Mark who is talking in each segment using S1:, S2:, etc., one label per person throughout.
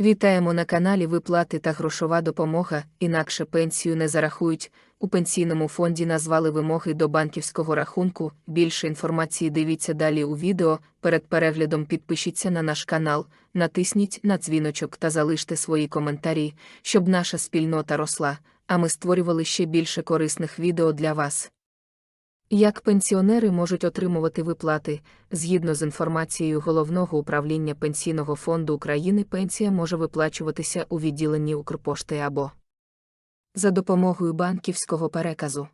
S1: Вітаємо на каналі Виплати та грошова допомога, інакше пенсію не зарахують. У пенсійному фонді назвали вимоги до банківського рахунку. Більше інформації дивіться далі у відео. Перед переглядом підпишіться на наш канал, натисніть на дзвіночок та залиште свої коментарі, щоб наша спільнота росла, а ми створювали ще більше корисних відео для вас. Як пенсіонери можуть отримувати виплати, згідно з інформацією Головного управління Пенсійного фонду України, пенсія може виплачуватися у відділенні Укрпошти або за допомогою банківського переказу.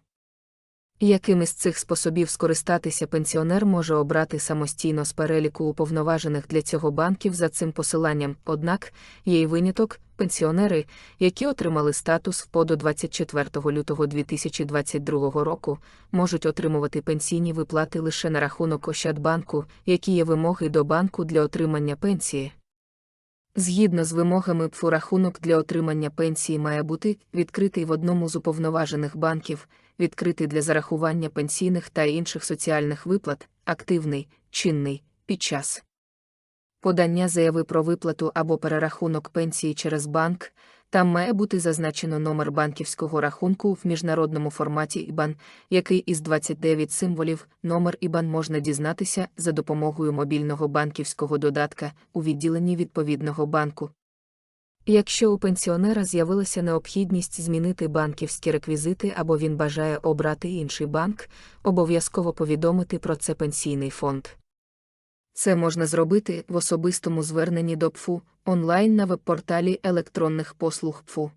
S1: Якими з цих способів скористатися пенсіонер може обрати самостійно з переліку уповноважених для цього банків за цим посиланням, однак є й виняток пенсіонери, які отримали статус ВПО до 24 лютого 2022 року, можуть отримувати пенсійні виплати лише на рахунок Ощадбанку, які є вимоги до банку для отримання пенсії. Згідно з вимогами ПФУ рахунок для отримання пенсії має бути відкритий в одному з уповноважених банків, відкритий для зарахування пенсійних та інших соціальних виплат, активний, чинний, під час подання заяви про виплату або перерахунок пенсії через банк, там має бути зазначено номер банківського рахунку в міжнародному форматі IBAN, який із 29 символів, номер IBAN можна дізнатися за допомогою мобільного банківського додатка у відділенні відповідного банку. Якщо у пенсіонера з'явилася необхідність змінити банківські реквізити або він бажає обрати інший банк, обов'язково повідомити про це пенсійний фонд. Це можна зробити в особистому зверненні до ПФУ онлайн на веб-порталі електронних послуг ПФУ.